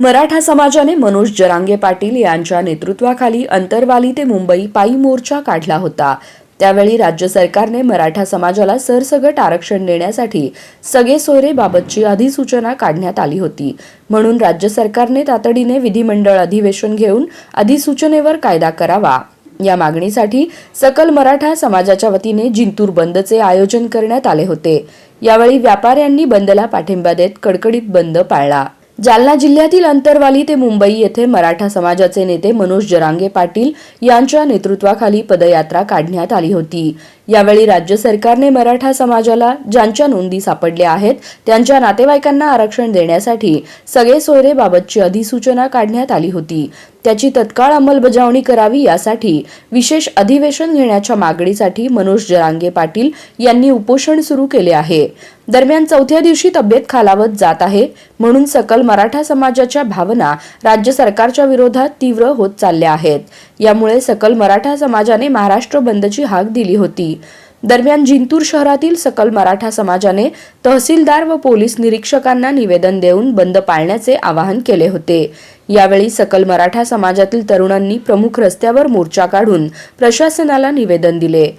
मराठा समाजाने मनोज जरांगे पाटील यांच्या नेतृत्वाखाली अंतरवाली ते मुंबई पायी मोर्चा काढला होता. त्यावेळी राज्य सरकारने मराठा समाजाला सरसगट आरक्षण देण्यासाठी सगळे सोयरेबाबतची अधिसूचना काढण्यात आली होती. म्हणून राज्य सरकारने तातडीने विधिमंडळ अधिवेशन घेऊन अधिसूचनेवर कायदा करावा. या मागणीसाठी सकल मराठा समाजाच्या वतीने जिंतूर बंदचे आयोजन करण्यात आले होते. यावेळी व्यापाऱ्यांनी बंदला पाठिंबा देत कडकडीत बंद पाळला. जालना जिल्ह्यातील अंतरवाली ते मुंबई येथे मराठा समाजाचे नेते मनोज जरांगे पाटील यांच्या नेतृत्वाखाली पदयात्रा काढण्यात आली होती. यावेळी राज्य सरकारने मराठा समाजाला ज्यांच्या नोंदी सापडल्या आहेत त्यांच्या नातेवाईकांना आरक्षण देण्यासाठी सगळे सोयरेबाबतची अधिसूचना काढण्यात आली होती. त्याची तत्काळ अंमलबजावणी करावी यासाठी विशेष अधिवेशन घेण्याच्या मागणीसाठी मनोज जरांगे पाटील यांनी उपोषण सुरू केले आहे. दरम्यान चौथ्या दिवशी तब्येत खालावत जात आहे. म्हणून सकल मराठा समाजाच्या भावना राज्य सरकारच्या विरोधात तीव्र होत चालल्या आहेत. यामुळे सकल मराठा समाजाने महाराष्ट्र बंदची हाक दिली होती. दरम्यान जिंतूर शहरातील सकल मराठा समाजाने तहसीलदार व पोलीस निरीक्षकांना निवेदन देऊन बंद पाळण्याचे आवाहन केले होते. यावेळी सकल मराठा समाजातील तरुणांनी प्रमुख रस्त्यावर मोर्चा काढून प्रशासनाला निवेदन दिले.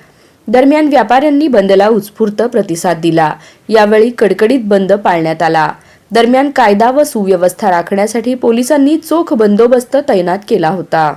दरम्यान व्यापाऱ्यांनी बंदला उत्स्फूर्त प्रतिसाद दिला. यावेळी कडकडीत बंद पाळण्यात आला. दरम्यान कायदा व सुव्यवस्था राखण्यासाठी पोलिसांनी चोख बंदोबस्त तैनात केला होता.